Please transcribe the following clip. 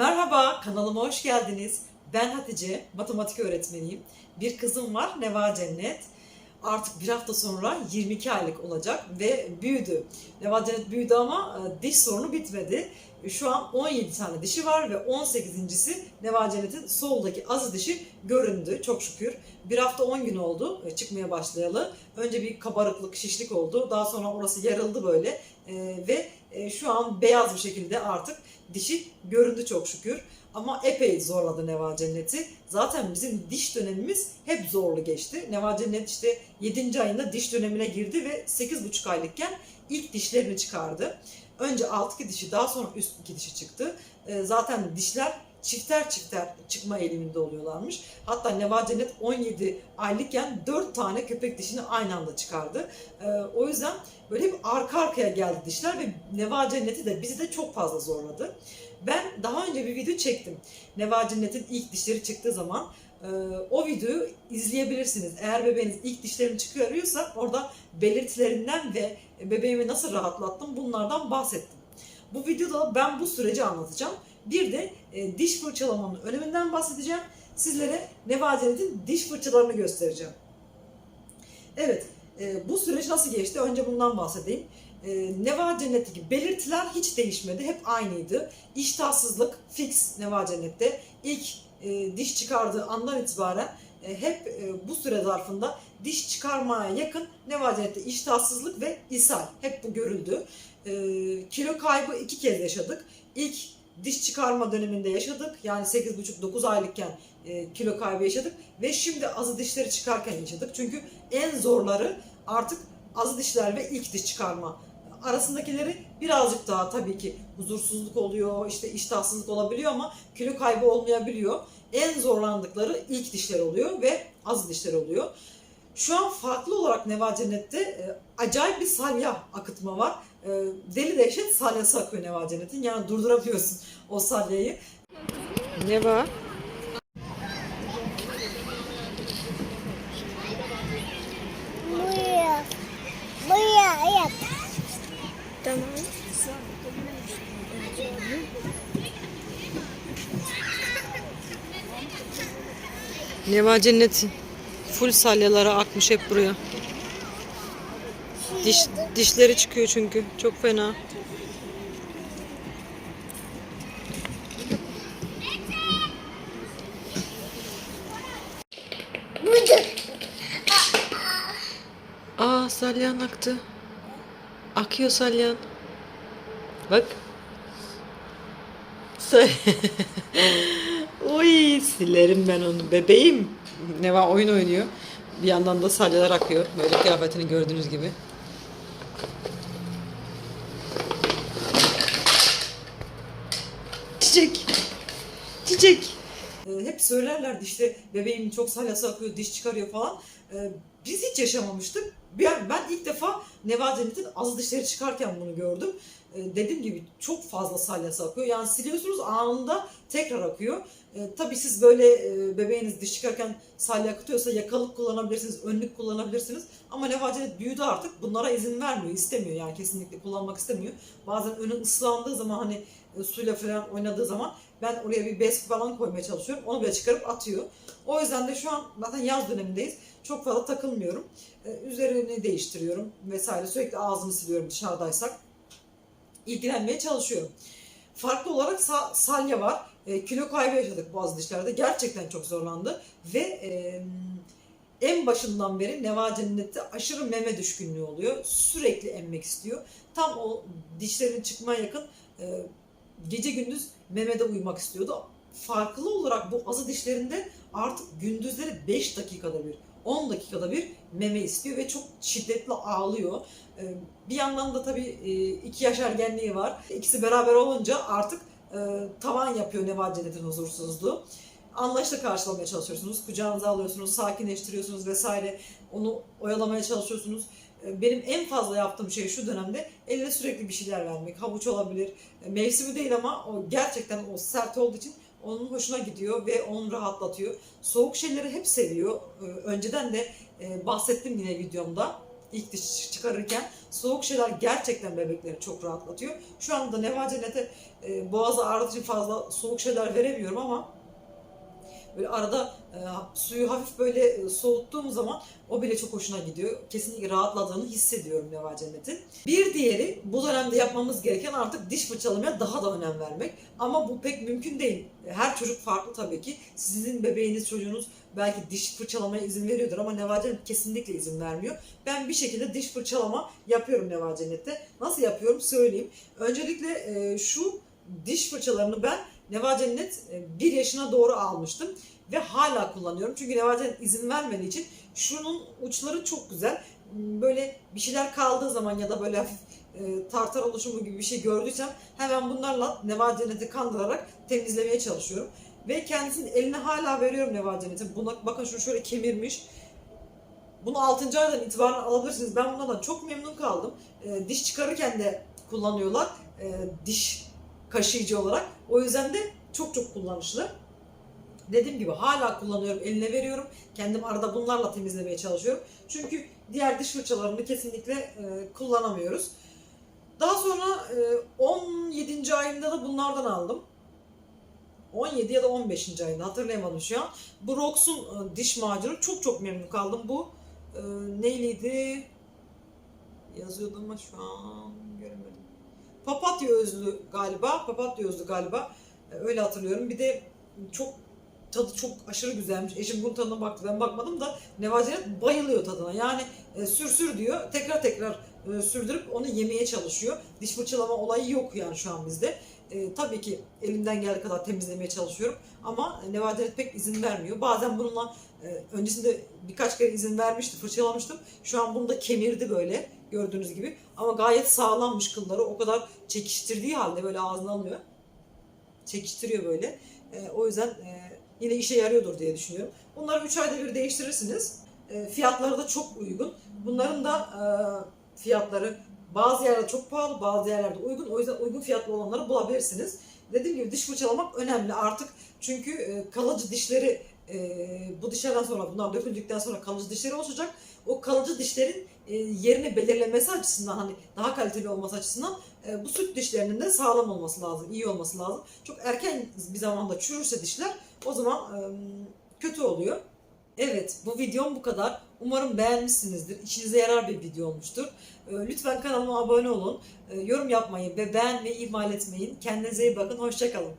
Merhaba, kanalıma hoş geldiniz. Ben Hatice, matematik öğretmeniyim. Bir kızım var, Neva Cennet. Artık bir hafta sonra 22 aylık olacak ve büyüdü. Neva Cennet büyüdü ama e, diş sorunu bitmedi. Şu an 17 tane dişi var ve 18.si Neva Cennet'in soldaki azı dişi göründü çok şükür. Bir hafta 10 gün oldu e, çıkmaya başlayalı. Önce bir kabarıklık, şişlik oldu. Daha sonra orası yarıldı böyle E, ve e, şu an beyaz bir şekilde artık dişi göründü çok şükür. Ama epey zorladı Neva Cennet'i. Zaten bizim diş dönemimiz hep zorlu geçti. Neva Cennet işte 7. ayında diş dönemine girdi ve 8,5 aylıkken ilk dişlerini çıkardı. Önce alt iki dişi daha sonra üst iki dişi çıktı. Ee, zaten dişler çifter çifter çıkma eğiliminde oluyorlarmış. Hatta Neva Cennet 17 aylıkken 4 tane köpek dişini aynı anda çıkardı. Ee, o yüzden böyle hep arka arkaya geldi dişler ve Neva Cennet'i de bizi de çok fazla zorladı. Ben daha önce bir video çektim. Neva Cennet'in ilk dişleri çıktığı zaman e, o videoyu izleyebilirsiniz. Eğer bebeğiniz ilk dişlerini çıkarıyorsa orada belirtilerinden ve bebeğimi nasıl rahatlattım bunlardan bahsettim. Bu videoda ben bu süreci anlatacağım. Bir de e, diş fırçalamanın öneminden bahsedeceğim. Sizlere Neva Cennet'in diş fırçalarını göstereceğim. Evet, e, bu süreç nasıl geçti? Önce bundan bahsedeyim. E, Neva Cennet'teki belirtiler hiç değişmedi. Hep aynıydı. İştahsızlık fix Neva Cennet'te. İlk e, diş çıkardığı andan itibaren e, hep e, bu süre zarfında diş çıkarmaya yakın Neva Cennet'te iştahsızlık ve ishal. Hep bu görüldü. E, kilo kaybı iki kez yaşadık. İlk diş çıkarma döneminde yaşadık. Yani 8,5-9 aylıkken e, kilo kaybı yaşadık. Ve şimdi azı dişleri çıkarken yaşadık. Çünkü en zorları artık azı dişler ve ilk diş çıkarma arasındakileri birazcık daha tabii ki huzursuzluk oluyor, işte iştahsızlık olabiliyor ama kilo kaybı olmayabiliyor. En zorlandıkları ilk dişler oluyor ve az dişler oluyor. Şu an farklı olarak Neva Cennet'te e, acayip bir salya akıtma var. E, deli dehşet salyası akıyor Neva Cennet'in. Yani durduramıyorsun o salyayı. Neva. Buraya. Buraya yap. Tamam. Neva Cennet full salyalara akmış hep buraya. Diş, dişleri çıkıyor çünkü. Çok fena. Aa salyan aktı. Akıyor salyan. Bak. Oy silerim ben onu bebeğim. Neva oyun oynuyor. Bir yandan da salyalar akıyor. Böyle kıyafetini gördüğünüz gibi. Çiçek. Çiçek. Ee, hep söylerlerdi işte bebeğim çok salyası akıyor, diş çıkarıyor falan. Ee, biz hiç yaşamamıştık. Ben, ben ilk defa Neva Cennet'in az dişleri çıkarken bunu gördüm. Ee, dediğim gibi çok fazla salyası akıyor. Yani siliyorsunuz anında tekrar akıyor. Ee, tabii siz böyle e, bebeğiniz diş çıkarken salya akıtıyorsa yakalık kullanabilirsiniz, önlük kullanabilirsiniz. Ama Neva Cennet büyüdü artık bunlara izin vermiyor, istemiyor yani kesinlikle kullanmak istemiyor. Bazen önü ıslandığı zaman hani e, suyla falan oynadığı zaman ben oraya bir bez falan koymaya çalışıyorum. Onu bile çıkarıp atıyor. O yüzden de şu an zaten yaz dönemindeyiz. Çok fazla takılmıyorum. Ee, üzerini değiştiriyorum vesaire. Sürekli ağzımı siliyorum dışarıdaysak. İlgilenmeye çalışıyorum. Farklı olarak sa- salya var. E, kilo kaybı yaşadık boğaz dişlerde. Gerçekten çok zorlandı. Ve e, en başından beri Neva Cennet'te aşırı meme düşkünlüğü oluyor. Sürekli emmek istiyor. Tam o dişlerin çıkmaya yakın e, gece gündüz memede uyumak istiyordu. Farklı olarak bu azı dişlerinde artık gündüzleri 5 dakikada bir, 10 dakikada bir meme istiyor ve çok şiddetli ağlıyor. Ee, Bir yandan da tabii 2 yaş ergenliği var. İkisi beraber olunca artık e, tavan yapıyor Neva Cennet'in huzursuzluğu. Anlayışla karşılamaya çalışıyorsunuz. Kucağınıza alıyorsunuz, sakinleştiriyorsunuz vesaire. Onu oyalamaya çalışıyorsunuz. Ee, Benim en fazla yaptığım şey şu dönemde eline sürekli bir şeyler vermek. Havuç olabilir. E, Mevsimi değil ama o gerçekten o sert olduğu için onun hoşuna gidiyor ve onu rahatlatıyor. Soğuk şeyleri hep seviyor. Ee, Önceden de e, bahsettim yine videomda. ilk diş çıkarırken soğuk şeyler gerçekten bebekleri çok rahatlatıyor. Şu anda Neva Cennet'e boğazı ağrıdığı için fazla soğuk şeyler veremiyorum ama böyle arada e, suyu hafif böyle e, soğuttuğum zaman o bile çok hoşuna gidiyor. Kesinlikle rahatladığını hissediyorum Neva Cennet'in. Bir diğeri bu dönemde yapmamız gereken artık diş fırçalamaya daha da önem vermek. Ama bu pek mümkün değil. Her çocuk farklı tabii ki. Sizin bebeğiniz, çocuğunuz belki diş fırçalamaya izin veriyordur ama Neva Cennet kesinlikle izin vermiyor. Ben bir şekilde diş fırçalama yapıyorum Neva Cennet'te. Nasıl yapıyorum söyleyeyim. Öncelikle e, şu diş fırçalarını ben Neva Cennet 1 yaşına doğru almıştım ve hala kullanıyorum. Çünkü Neva Cennet izin vermediği için şunun uçları çok güzel. Böyle bir şeyler kaldığı zaman ya da böyle e, tartar oluşumu gibi bir şey gördüysem hemen bunlarla Neva Cennet'i kandırarak temizlemeye çalışıyorum. Ve kendisinin eline hala veriyorum Neva Cennet'in. Buna, bakın şunu şöyle kemirmiş. Bunu 6. aydan itibaren alabilirsiniz. Ben bundan çok memnun kaldım. E, diş çıkarırken de kullanıyorlar. E, diş kaşıyıcı olarak. O yüzden de çok çok kullanışlı. Dediğim gibi hala kullanıyorum, eline veriyorum. Kendim arada bunlarla temizlemeye çalışıyorum. Çünkü diğer diş fırçalarını kesinlikle e, kullanamıyoruz. Daha sonra e, 17. ayında da bunlardan aldım. 17 ya da 15. ayında hatırlayamadım şu an. Bu Rox'un e, diş macunu çok çok memnun kaldım. Bu e, neyliydi? Yazıyordum ama şu an göremedim. Papatya özlü galiba. Papatya özlü galiba. E, öyle hatırlıyorum. Bir de çok tadı çok aşırı güzelmiş. Eşim bunun tadına baktı. Ben bakmadım da Nevacenet bayılıyor tadına. Yani e, sür sür diyor. Tekrar tekrar e, sürdürüp onu yemeye çalışıyor. Diş fırçalama olayı yok yani şu an bizde. E, tabii ki elimden geldiği kadar temizlemeye çalışıyorum. Ama Nevacenet pek izin vermiyor. Bazen bununla e, öncesinde birkaç kere izin vermişti, fırçalamıştım. Şu an bunu da kemirdi böyle gördüğünüz gibi. Ama gayet sağlammış kılları. O kadar çekiştirdiği halde böyle ağzına alıyor. Çekiştiriyor böyle. E, o yüzden e, yine işe yarıyordur diye düşünüyorum. Bunları 3 ayda bir değiştirirsiniz. E, fiyatları da çok uygun. Bunların da e, fiyatları bazı yerlerde çok pahalı, bazı yerlerde uygun. O yüzden uygun fiyatlı olanları bulabilirsiniz. Dediğim gibi diş fırçalamak önemli artık. Çünkü e, kalıcı dişleri e, bu dişlerden sonra bunlar döküldükten sonra kalıcı dişleri olacak. O kalıcı dişlerin e, yerini belirlemesi açısından hani daha kaliteli olması açısından e, bu süt dişlerinin de sağlam olması lazım, iyi olması lazım. Çok erken bir zamanda çürürse dişler o zaman e, kötü oluyor. Evet bu videom bu kadar. Umarım beğenmişsinizdir. İşinize yarar bir video olmuştur. E, Lütfen kanalıma abone olun. E, Yorum yapmayı ve beğenmeyi ihmal etmeyin. Kendinize iyi bakın. Hoşçakalın.